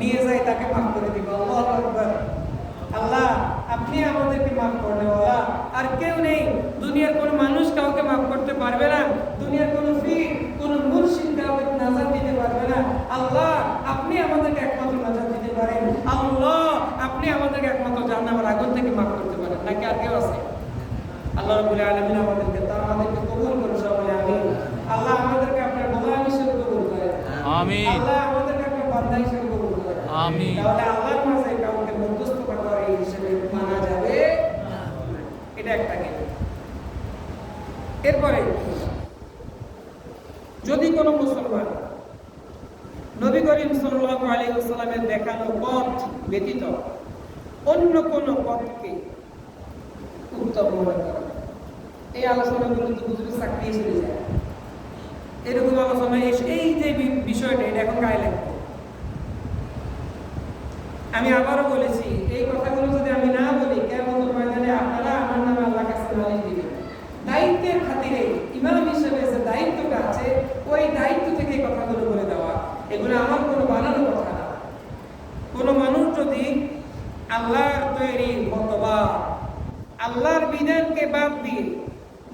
নিয়ে যাই তাকে মাফ করে দিব। আল্লাহ আকবার। আল্লাহ আপনি আমাদেরকে মাফ করলে ওলা আর কেউ নেই দুনিয়ার কোনো মানুষ কাউকে মাফ করতে পারবে না। দুনিয়ার কোনো ফির কোনো মুর্শিদ কাউকে নাজার দিতে পারবে না। আল্লাহ আপনি আমাদেরকে একমাত্র নাজার দিতে পারেন। আল্লাহ আপনি আমাদেরকে একমাত্র আগুন থেকে মাফ করতে পারেন। নাকি আর কেউ আছে? আল্লাহ রাব্বুল আলামিন আমাদেরকে তার আমাদেরকে কবুল করুন সবাই আমিন। আল্লাহ আমাদেরকে আপনার গোলাম হিসেবে কবুল করেন। আমিন। আল্লাহ আমাদেরকে আপনার বান্দা হিসেবে আমিন। তাহলে আল্লাহর কাউকে মধ্যস্থতা করে হিসেবে মানা যাবে এটা একটা এরপরে যদি কোনো মুসলমান নবী করিম সাল্লাল্লাহু আলাইহি ওয়াসাল্লামের দেখানো পথ ব্যতীত অন্য কোনো পথকে উত্তম মনে এই আলোচনাগুলো কিন্তু হুজুরের চাকরি এসে যায়। এরকম আলোচনা এই যে বিষয়টা, এটা এখন গায়ে লাগবে। আমি আবারও বলেছি, এই কথাগুলো যদি আমি না বলি কেমন ময়দানে আপনারা আমার নামে আল্লাহ কাছে দিবেন। দায়িত্বের খাতিরে ইমাম হিসেবে যে দায়িত্বটা আছে, ওই দায়িত্ব থেকে কথাগুলো বলে দেওয়া। এগুলো আমার কোনো বানানো কথা না। কোনো মানুষ যদি আল্লাহর তৈরি আল্লাহর বিধানকে বাদ দিয়ে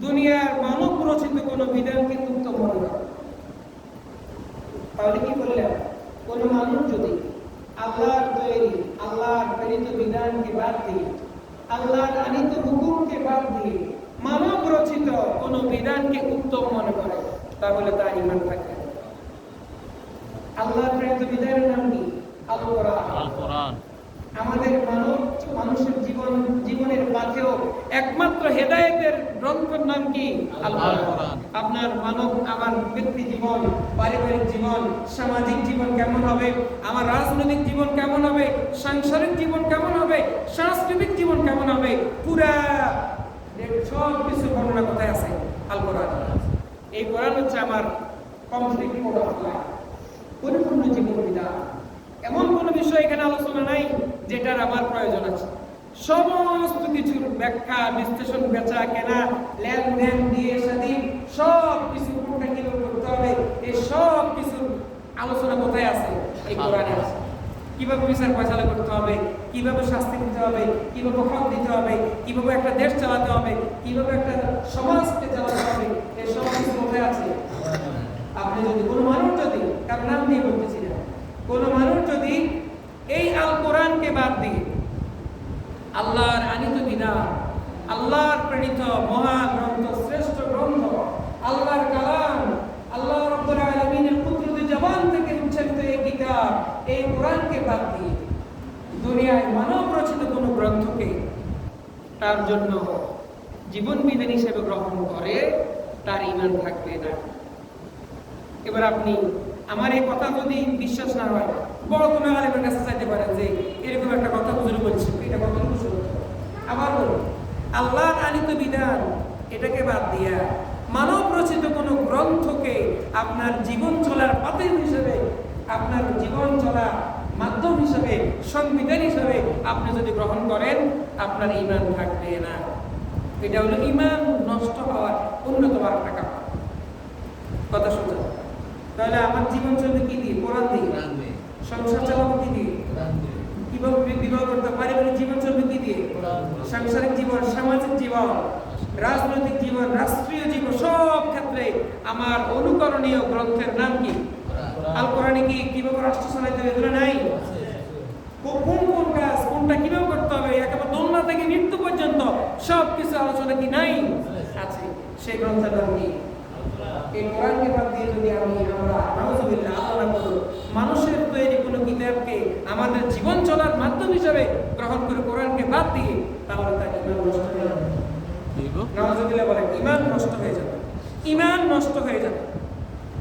দুনিয়ার মানব রচিত কোনো বিধানকে উত্তম মনে তাহলে কি বললেন কোন মানুষ যদি আল্লাহর তৈরি আল্লাহর প্রেরিত বিধানকে বাদ দিয়ে আল্লাহর আনিত হুকুমকে বাদ দিয়ে মানব রচিত কোন বিধানকে উত্তম মনে করে তাহলে তার ইমান থাকে। আল্লাহর প্রেরিত বিধানের নাম কি? আল কোরআন আমাদের মানব মানুষের জীবন জীবনের পথেও একমাত্র হেদায়েতের গ্রন্থের নাম কি? আল আল কোরআন কোরআন। আপনার মানব আমার ব্যক্তি জীবন পারিবারিক জীবন সামাজিক জীবন কেমন হবে? আমার রাজনৈতিক জীবন কেমন হবে? সাংসারিক জীবন কেমন হবে সাংস্কৃতিক জীবন কেমন হবে? পুরা সব কিছু বর্ণনা কোথায় আছে? আল কোরআন। এই কোরআন হচ্ছে আমার কমপ্লিট পরিপূর্ণ জীবন বিধান। এমন কোনো বিষয় এখানে আলোচনা নাই যেটার আমার প্রয়োজন আছে। সমস্ত কিছুর ব্যাখ্যা, বিশ্লেষণ, বেচা কেনা, লেনদেন দিয়ে সাদি সব কিছু করতে হবে। এই সব কিছুর আলোচনা কোথায় আছে? এই কোরআনে আছে। কীভাবে বিচার ফয়সালা করতে হবে, কীভাবে শাস্তি দিতে হবে, কীভাবে হক দিতে হবে, কীভাবে একটা দেশ চালাতে হবে, কীভাবে একটা সমাজকে চালাতে হবে, এই কিছু কোথায় আছে। আপনি যদি কোনো মানুষ যদি কার নাম দিয়ে বলতেছি না কোনো মানুষ যদি এই আল কোরআনকে বাদ দিয়ে আল্লাহর আনিত বিধান, আল্লাহর প্রেরিত মহাগ্রন্থ, শ্রেষ্ঠ গ্রন্থ, আল্লাহর কালাম আল্লাহ রব্বুল আলামিনের কুদরতি জবান থেকে উচ্চারিত এই কিতাব এই কোরআনকে বাদ দিয়ে দুনিয়ায় মানব রচিত কোনো গ্রন্থকে তার জন্য জীবন বিধান হিসেবে গ্রহণ করে, তার ইমান থাকবে না। এবার আপনি আমার এই কথা যদি বিশ্বাস না হয়, বড় কোনো আলেমের কাছে চাইতে পারেন যে এরকম একটা কথা হুজুর বলছি, এটা কতটুকু সত্য আবার বলুন আল্লাহর আনিত বিধান, এটাকে বাদ দিয়া মানব রচিত কোনো গ্রন্থকে আপনার জীবন চলার পাতিল হিসেবে আপনার জীবন চলা মাধ্যম হিসেবে সংবিধান হিসেবে আপনি যদি গ্রহণ করেন আপনার ইমান থাকবে না। এটা হলো ইমান নষ্ট হওয়ার অন্যতম একটা কারণ। কথা শুনতে তাহলে আমার জীবন চলবে কি দিয়ে? কোরআন দিয়ে। সংসার চালাবো কি দিয়ে? কীভাবে বিবাহ করতে পারিবারিক জীবন চলবে কি দিয়ে। সাংসারিক জীবন সামাজিক জীবন রাজনৈতিক জীবন রাষ্ট্রীয় জীবন সব ক্ষেত্রে আমার অনুকরণীয় গ্রন্থের নাম কি? আল কোরআনে কি কীভাবে রাষ্ট্র চালাইতে হবে এগুলো নাই? কোন কোন কাজ কোনটা কীভাবে করতে হবে? একেবারে দোলনা থেকে মৃত্যু পর্যন্ত সব কিছু আলোচনা কি নাই? আছে। সেই গ্রন্থের নাম কি এই কোরআনকে বাদ দিয়ে যদি আমি আমরা নাউজুবিল্লাহ আল্লাহ না করব মানুষের তৈরি কোনো কিতাবকে আমাদের জীবন চলার মাধ্যম হিসেবে গ্রহণ করে কোরআনকে বাদ দিয়ে তাহলে তার ইমান নষ্ট হয়ে যাবে। নাউজুবিল্লাহ বলেন ইমান নষ্ট হয়ে যাবে। ইমান নষ্ট হয়ে যাবে।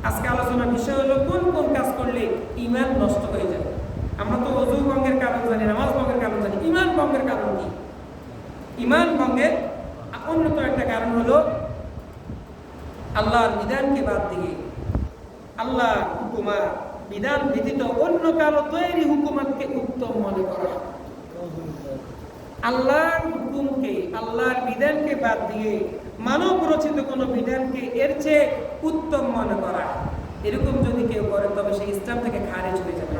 আজকে আলোচনার বিষয় হলো, কোন কোন কাজ করলে ইমান নষ্ট হয়ে যাবে আমরা তো অজু ভঙ্গের কারণ জানি, নামাজ ভঙ্গের কারণ জানি। ইমান ভঙ্গের কারণ কি? ইমান ভঙ্গের অন্যতম একটা কারণ হলো, আল্লাহর বিধানকে বাদ দিয়ে আল্লাহ হুকুমা, বিধান ব্যতীত অন্য কারও তৈরি হুকুমাতকে উত্তম মনে করা। আল্লাহর হুকুমকে, আল্লাহর বিধানকে বাদ দিয়ে মানব রচিত কোনো বিধানকে এর চেয়ে উত্তম মনে করা এরকম যদি কেউ করে, তবে সেই ইসলাম থেকে খারিজ হয়ে যাবে।